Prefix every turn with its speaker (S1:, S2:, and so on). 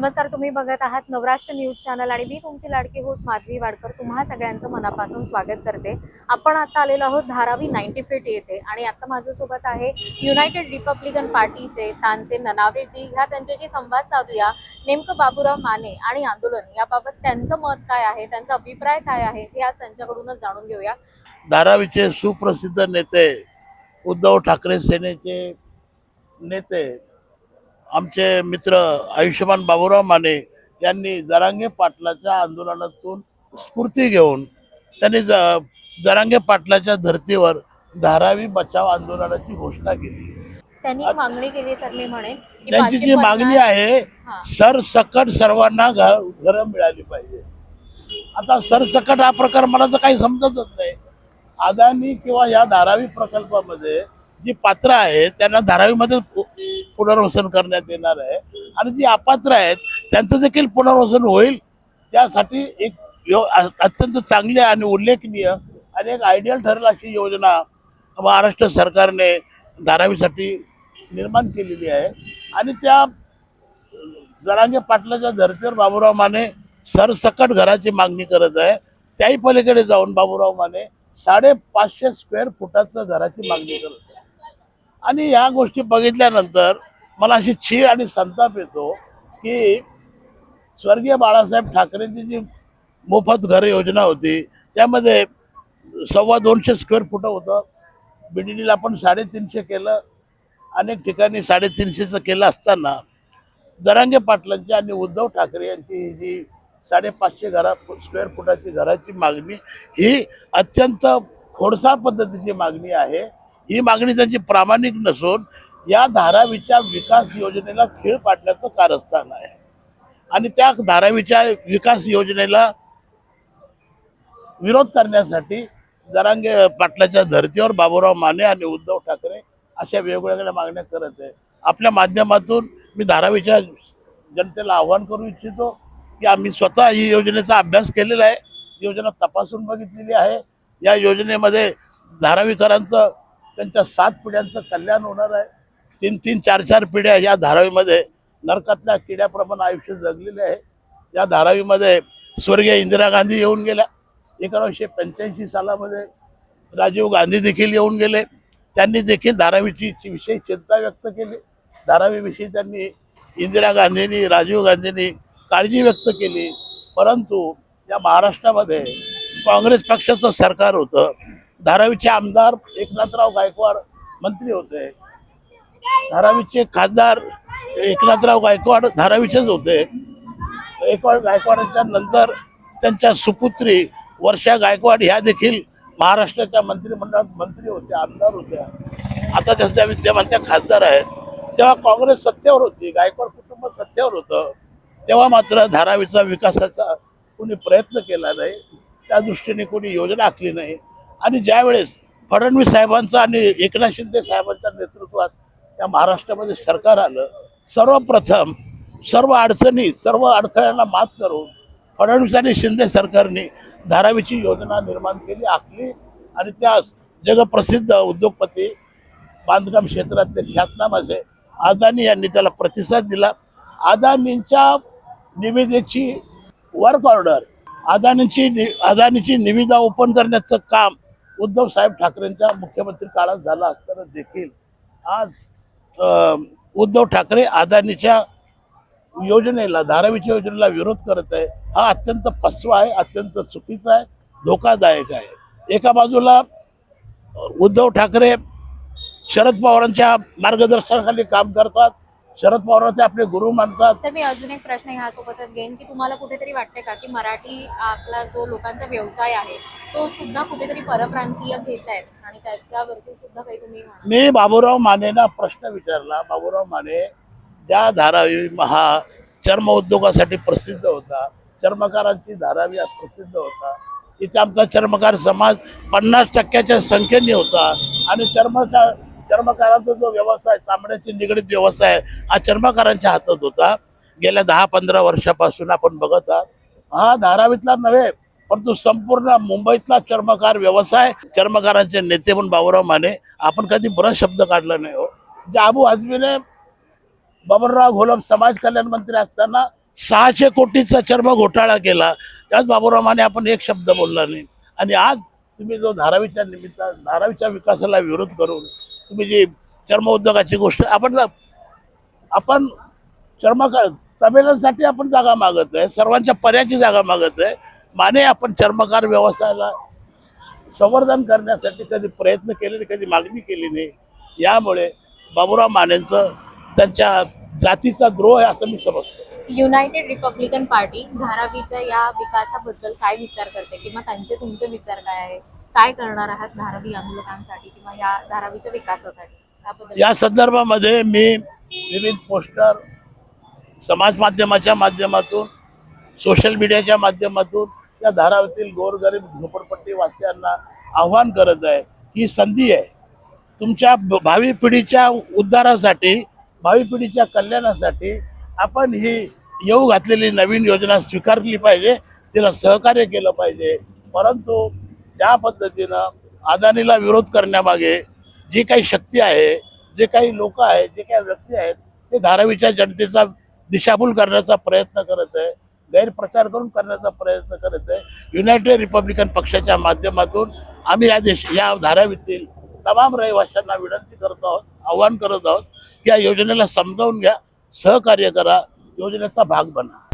S1: नमस्कार तुम्ही बघत आहात नवराष्ट्र न्यूज चॅनल आणि मी तुमची लाडकी होस्ट माधवी वाडकर. तुम्हा सगळ्यांचं मनापासून स्वागत करते. आपण आता आलेलो आहोत धारावी नाईन्टी फिट येथे आणि आता माझ्यासोबत आहे युनायटेड रिपब्लिकन पार्टीचे तानचे ननावेजी. ह्या त्यांच्याशी संवाद साधूया. नेमकं बाबूराव माने आणि आंदोलन याबाबत त्यांचं मत काय आहे? त्यांचा अभिप्राय काय आहे? हे आज त्यांच्याकडूनच जाणून घेऊया.
S2: धारावीचे सुप्रसिद्ध नेते उद्धव ठाकरे सेनेचे नेते आमचे मित्र आयुष्यमान बाबूराव माने यांनी जरांगे पाटलाच्या आंदोलनातून स्फूर्ती घेऊन त्यांनी ज जरांगे पाटलाच्या धर्तीवर धारावी बचाव आंदोलनाची घोषणा केली.
S1: त्यांनी एक मागणी केली सर मी म्हणेन की
S2: त्यांची जी
S1: 550
S2: मागणी आहे. सरसकट सर्वांना घर घरं मिळाली पाहिजे. आता सरसकट हा प्रकार मला तर काही समजतच नाही. अदानी किंवा या धारावी प्रकल्पामध्ये जी पात्र आहेत त्यांना धारावीमध्ये पुनर्वसन करण्यात येणार आहे. आणि जी अपात्र आहेत त्यांचं देखील पुनर्वसन होईल. त्यासाठी एक यो- अत्यंत चांगली आणि उल्लेखनीय आणि एक आयडियल ठरेल अशी योजना महाराष्ट्र सरकारने धारावीसाठी निर्माण केलेली आहे. आणि त्या जरांगे पाटलाच्या धर्तीवर बाबूराव माने सरसकट घराची मागणी करत आहे. त्याही पलीकडे जाऊन बाबूराव माने साडेपाचशे स्क्वेअर फुटाचं घराची मागणी करत आहे. आणि या गोष्टी बघितल्यानंतर मला अशी चीड आणि संताप येतो की स्वर्गीय बाळासाहेब ठाकरेंची जी मोफत घर योजना होती त्यामध्ये सव्वा दोनशे स्क्वेअर फुट होतं. बीडीडीला आपण साडेतीनशे केलं. अनेक ठिकाणी साडेतीनशेचं केलं असताना दरांगे पाटलांची आणि उद्धव ठाकरे यांची ही जी साडेपाचशे घरा स्क्वेअर फुटाची घराची मागणी ही अत्यंत खोडसाळ पद्धतीची मागणी आहे. ही मागणी त्यांची प्रामाणिक नसून या धारावीच्या विकास योजनेला खीळ पाडण्याचं कारस्थान आहे. आणि त्या धारावीच्या विकास योजनेला विरोध करण्यासाठी जरांगे पाटलाच्या धर्तीवर बाबूराव माने आणि उद्धव ठाकरे अशा वेगवेगळ्या मागण्या करत आहे. आपल्या माध्यमातून मी धारावीच्या जनतेला आव्हान करू इच्छितो की आम्ही स्वतः ही योजनेचा अभ्यास केलेला आहे. ही योजना तपासून बघितलेली आहे. या योजनेमध्ये धारावीकरांचं त्यांच्या सात पिढ्यांचं कल्याण होणार आहे. तीन तीन चार चार पिढ्या या धारावीमध्ये नरकातल्या किड्याप्रमाणे आयुष्य जगलेले आहे. या धारावीमध्ये स्वर्गीय इंदिरा गांधी येऊन गेल्या. एकोणीसशे पंच्याऐंशी सालामध्ये राजीव गांधी देखील येऊन गेले. त्यांनी देखील धारावीची विशेष विषयी चिंता व्यक्त केली. धारावीविषयी त्यांनी इंदिरा गांधींनी राजीव गांधींनी काळजी व्यक्त केली. परंतु या महाराष्ट्रामध्ये काँग्रेस पक्षाचं सरकार होतं. धारावीचे आमदार एकनाथराव गायकवाड मंत्री होते. धारावीचे खासदार एकनाथराव गायकवाड धारावीचेच होते. एकवाड गायकवाडच्या नंतर त्यांच्या सुपुत्री वर्षा गायकवाड ह्या देखील महाराष्ट्राच्या मंत्रिमंडळात मंत्री होत्या आमदार होत्या आता त्या त्या विद्यमान त्या खासदार आहेत. तेव्हा काँग्रेस सत्तेवर होती गायकवाड कुटुंब सत्तेवर होतं तेव्हा मात्र धारावीचा विकासाचा कोणी प्रयत्न केला नाही. त्या दृष्टीने कोणी योजना आखली नाही. आणि ज्यावेळेस फडणवीस साहेबांचा आणि एकनाथ शिंदे साहेबांच्या नेतृत्वात या महाराष्ट्रामध्ये सरकार आलं सर्वप्रथम सर्व अडचणी सर्व अडथळ्यांना मात करून फडणवीस आणि शिंदे सरकारने धारावीची योजना निर्माण केली आखली. आणि त्या जगप्रसिद्ध उद्योगपती बांधकाम क्षेत्रातले ख्यातनामाचे अदानी यांनी त्याला प्रतिसाद दिला. अदानींच्या निविदेची वर्क ऑर्डर अदानीची नि- अदानीची निविदा ओपन करण्याचं काम उद्धव साहेब ठाकरेंच्या मुख्यमंत्री काळात झाला असताना देखील आज उद्धव ठाकरे अदानीच्या योजनेला धारावीच्या योजनेला विरोध करत आहे. हा अत्यंत फसवा आहे अत्यंत चुकीचा आहे धोकादायक आहे. एका बाजूला उद्धव ठाकरे शरद पवारांच्या मार्गदर्शनाखाली काम करतात शरद पवार ते आपले गुरु मानतात.
S1: सर मी अजून एक प्रश्न ह्यासोबतच घेईन की तुम्हाला कुठेतरी वाटते का की मराठी आपला जो लोकांचा व्यवसाय आहे तो सुद्धा कुठेतरी परप्रांतीय घेत आहेत? आणि त्याच्यावरती सुद्धा काही तुम्ही?
S2: मी बाबूराव मानेना प्रश्न विचारला. बाबूराव माने ज्या धारावी हा चर्म उद्योगासाठी प्रसिद्ध होता. चर्मकारांची धारावी हा प्रसिद्ध होता. इथे आमचा चर्मकार समाज पन्नास टक्क्याच्या संख्येने होता. आणि चर्मकार चर्मकारांचा जो व्यवसाय चामड्याशी निगडीत व्यवसाय हा चर्मकारांच्या हातात होता. गेल्या दहा पंधरा वर्षापासून आपण बघत आहात. हा धारावीतला नव्हे परंतु संपूर्ण मुंबईतला चर्मकार व्यवसाय चर्मकारांचे नेते पण बाबूराव माने आपण कधी बरं शब्द काढला नाही हो. जे अबू बाबूराव घोलम समाज कल्याण मंत्री असताना सहाशे कोटीचा चर्म घोटाळा केला त्याच बाबूराव माने आपण एक शब्द बोलला नाही. आणि आज तुम्ही जो धारावीच्या निमित्त धारावीच्या विकासाला विरोध करून तुम्ही जी चर्म उद्योगाची गोष्ट आपण आपण चर्म तमिळनासाठी आपण जागा मागत आहे सर्वांच्या पर्याची जागा मागत आहे. माने आपण चर्मकार व्यवसायाला संवर्धन करण्यासाठी कधी प्रयत्न केले नाही कधी मागणी केली नाही. यामुळे बाबूराव मानेंचं त्यांच्या जातीचा द्रोह आहे असं मी समजतो.
S1: युनायटेड रिपब्लिकन पार्टी धारावीच्या या विकासाबद्दल काय विचार करते? किंवा त्यांचे तुमचे विचार काय आहे काय करणार आहात धारावी आंदोलकांसाठी किंवा या धारावीच्या विकासासाठी?
S2: या संदर्भामध्ये मी विविध पोस्टर समाज माध्यमाच्या माध्यमातून सोशल मीडियाच्या माध्यमातून या धारावीतील गोरगरीब झोपडपट्टी वासियांना आव्हान करत आहे. ही संधी आहे. तुमच्या भावी पिढीच्या उद्धारासाठी भावी पिढीच्या कल्याणासाठी आपण ही येऊ घातलेली नवीन योजना स्वीकारली पाहिजे. तिला सहकार्य केलं पाहिजे. परंतु त्या पद्धतीनं अदानीला विरोध करण्यामागे जी काही शक्ती आहे जे काही लोक आहेत जे काही व्यक्ती आहेत ते धारावीच्या जनतेचा दिशाभूल करण्याचा प्रयत्न करत आहे गैरप्रचार करून करण्याचा प्रयत्न करत आहे. युनायटेड रिपब्लिकन पक्षाच्या माध्यमातून आम्ही या देश या धारावीतील तमाम रहिवाशांना विनंती करत आहोत आव्हान करत आहोत की या योजनेला समजावून घ्या सहकार्य करा योजनेचा भाग बना.